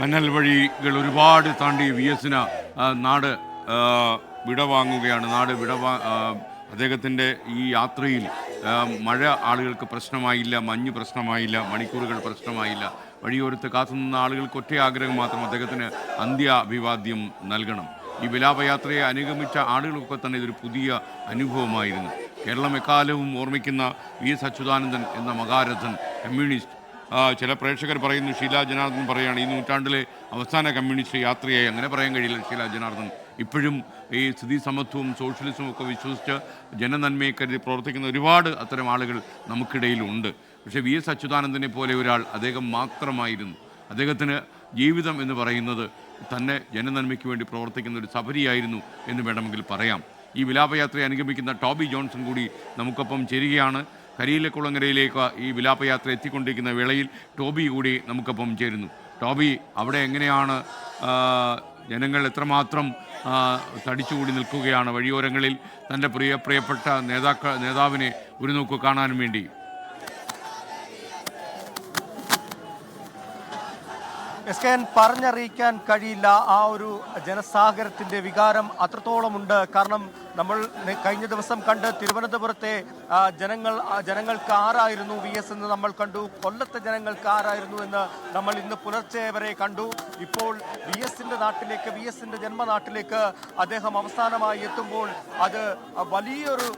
കനൽ വഴികൾ ഒരുപാട് താണ്ടി വി എസിന് നാട് വിടവാങ്ങുകയാണ്. നാട് വിടവാ അദ്ദേഹത്തിന്റെ ഈ യാത്രയിൽ മഴ ആളുകൾക്ക് പ്രശ്നമായില്ല മഞ്ഞ് പ്രശ്നമായില്ല മണിക്കൂറുകൾ പ്രശ്നമായില്ല. വഴിയോരത്ത് കാത്തുനിന്ന ആളുകൾക്ക് ഒറ്റ ആഗ്രഹം മാത്രം അദ്ദേഹത്തിന് അന്ത്യ അഭിവാദ്യം നൽകണം. ഈ വിലാപയാത്രയെ അനുഗമിച്ച ആളുകൾക്കൊക്കെ തന്നെ ഇതൊരു പുതിയ അനുഭവമായിരുന്നു. കേരളം എക്കാലവും ഓർമ്മിക്കുന്ന വി എസ് അച്യുതാനന്ദൻ എന്ന മഹാരഥൻ കമ്മ്യൂണിസ്റ്റ് ചില പ്രേക്ഷകർ പറയുന്നു ഷീല ജനാർദ്ദൻ പറയുകയാണ് ഈ നൂറ്റാണ്ടിലെ അവസാന കമ്മ്യൂണിസ്റ്റ് യാത്രയായി. അങ്ങനെ പറയാൻ കഴിയില്ല ഷീല ജനാർദ്ദൻ. ഇപ്പോഴും ഈ സ്ഥിതി സമത്വവും സോഷ്യലിസവും ഒക്കെ വിശ്വസിച്ച് ജനനന്മയെ കരുതി പ്രവർത്തിക്കുന്ന ഒരുപാട് അത്തരം ആളുകൾ നമുക്കിടയിലുണ്ട്. പക്ഷേ വി എസ് അച്യുതാനന്ദനെ പോലെ ഒരാൾ അദ്ദേഹം മാത്രമായിരുന്നു. അദ്ദേഹത്തിന് ജീവിതം എന്ന് പറയുന്നത് തന്നെ ജനനന്മയ്ക്ക് വേണ്ടി പ്രവർത്തിക്കുന്ന ഒരു സഫരിയായിരുന്നു എന്ന് വേണമെങ്കിൽ പറയാം. ഈ വിലാപയാത്രയെ അനുഗമിക്കുന്ന ടോബി ജോൺസൺ കൂടി നമുക്കൊപ്പം ചേരുകയാണ്. കരിയിലക്കുളങ്ങരയിലേക്ക് ഈ വിലാപയാത്ര എത്തിക്കൊണ്ടിരിക്കുന്ന വേളയിൽ ടോബി കൂടി നമുക്കൊപ്പം ചേരുന്നു. ടോബി അവിടെ എങ്ങനെയാണ് ജനങ്ങൾ എത്രമാത്രം തടിച്ചുകൂടി നിൽക്കുകയാണ്? വഴിയോരങ്ങളിൽ തന്റെ പ്രിയ പ്രിയപ്പെട്ട നേതാക്ക നേതാവിനെ ഒരു നോക്ക് കാണാൻ വേണ്ടി. എസ് കെ എൻ പറഞ്ഞറിയിക്കാൻ കഴിയില്ല ആ ഒരു ജനസാഗരത്തിന്റെ വികാരം അത്രത്തോളമുണ്ട്. കാരണം നമ്മൾ കഴിഞ്ഞ ദിവസം കണ്ട് തിരുവനന്തപുരത്തെ ജനങ്ങൾ ജനങ്ങൾക്ക് ആറായിരുന്നു വി എസ് എന്ന് നമ്മൾ കണ്ടു. കൊല്ലത്തെ ജനങ്ങൾക്ക് ആറായിരുന്നു എന്ന് നമ്മൾ ഇന്ന് പുലർച്ചെ വരെ കണ്ടു. ഇപ്പോൾ വി എസിന്റെ നാട്ടിലേക്ക് വി എസിന്റെ ജന്മനാട്ടിലേക്ക് അദ്ദേഹം അവസാനമായി എത്തുമ്പോൾ അത് വലിയൊരു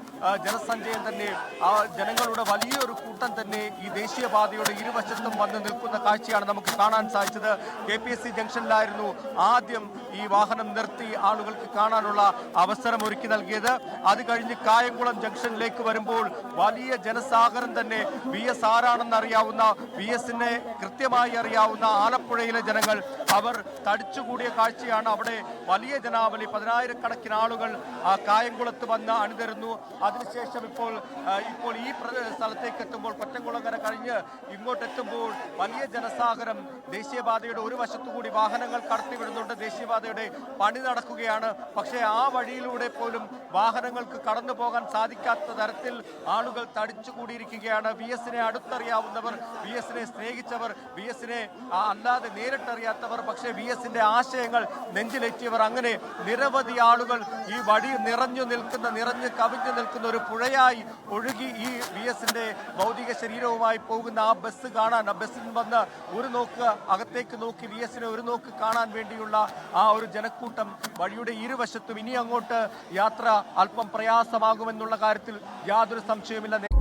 ജനസഞ്ചയം തന്നെ ആ ജനങ്ങളുടെ വലിയൊരു കൂട്ടം തന്നെ ഈ ദേശീയപാതയുടെ ഇരുവശത്തും വന്ന് നിൽക്കുന്ന കാഴ്ചയാണ് നമുക്ക് കാണാൻ സാധിച്ചത്. കെ പി എസ് സി ജംഗ്ഷനിലായിരുന്നു ആദ്യം ഈ വാഹനം നിർത്തി ആളുകൾക്ക് കാണാനുള്ള അവസരം ഒരുക്കി നൽകിയത്. അത് കഴിഞ്ഞ് കായംകുളം ജംഗ്ഷനിലേക്ക് വരുമ്പോൾ വലിയ ജനസാഗരം തന്നെ വി എസ് ആരാണെന്ന് അറിയാവുന്ന വി എസിനെ കൃത്യമായി അറിയാവുന്ന ആലപ്പുഴയിലെ ജനങ്ങൾ അവർ തടിച്ചുകൂടിയ കാഴ്ചയാണ്. അവിടെ വലിയ ജനാവലി പതിനായിരക്കണക്കിന് ആളുകൾ കായംകുളത്ത് വന്ന് അണിതരുന്നു അതിനുശേഷം ഇപ്പോൾ ഇപ്പോൾ ഈ സ്ഥലത്തേക്ക് എത്തുമ്പോൾ കൊറ്റംകുളങ്ങര കഴിഞ്ഞ് ഇങ്ങോട്ട് എത്തുമ്പോൾ വലിയ ജനസാഗരം ദേശീയപാതയുടെ ഒരു വശത്തുകൂടി വാഹനങ്ങൾ കടത്തിവിടുന്നുണ്ട്. ദേശീയപാതയുടെ പണി നടക്കുകയാണ്. പക്ഷേ ആ വഴിയിലൂടെ പോലും വാഹനങ്ങൾക്ക് കടന്നു പോകാൻ സാധിക്കാത്ത തരത്തിൽ ആളുകൾ തടിച്ചുകൂടിയിരിക്കുകയാണ് വി എസിനെ അടുത്തറിയാവുന്നവർ വി എസിനെ സ്നേഹിച്ചവർ വി എസിനെ അല്ലാതെ നേരിട്ടറിയാത്തവർ പക്ഷേ വി എസിന്റെ ആശയങ്ങൾ നെഞ്ചിലെത്തിയവർ അങ്ങനെ നിരവധി ആളുകൾ ഈ വഴി നിറഞ്ഞു നിൽക്കുന്ന നിറഞ്ഞു കവിഞ്ഞു നിൽക്കുന്ന ഒരു പുഴയായി ഒഴുകി ഈ വി എസിന്റെ ഭൗതിക ശരീരവുമായി പോകുന്ന ആ ബസ് കാണാൻ ആ ബസ്സിൽ വന്ന് ഒരു നോക്ക് അകത്തേക്ക് നോക്കി വി എസിനെ ഒരു നോക്ക് കാണാൻ വേണ്ടിയുള്ള ആ ഒരു ജനക്കൂട്ടം വഴിയുടെ ഇരുവശത്തും ഇനി അങ്ങോട്ട് യാത്ര അല്പം പ്രയാസമാകുമെന്നുള്ള കാര്യത്തിൽ യാതൊരു സംശയവുമില്ല.